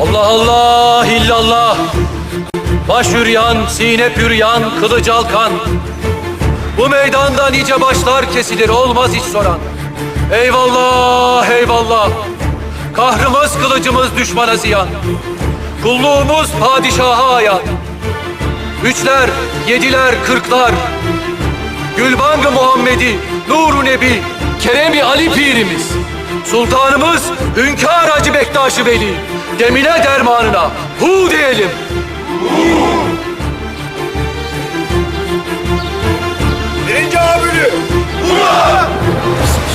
Allah Allah illallah. Baş üryan, sine püryan, kılıç alkan. Bu meydanda nice başlar kesilir olmaz hiç soran. Eyvallah eyvallah. Kahrımız kılıcımız düşmana ziyan. Kulluğumuz padişaha ayan. Üçler, yediler, kırklar. Gülbangı Muhammedi, Nuru Nebi, Keremi Ali Pirimiz. Sultanımız Hünkâr Hacı Bektaş-ı Veli. Demine dermanına hu diyelim. Birinci abini. Buna.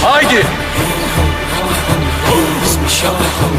Haydi. Bismillah.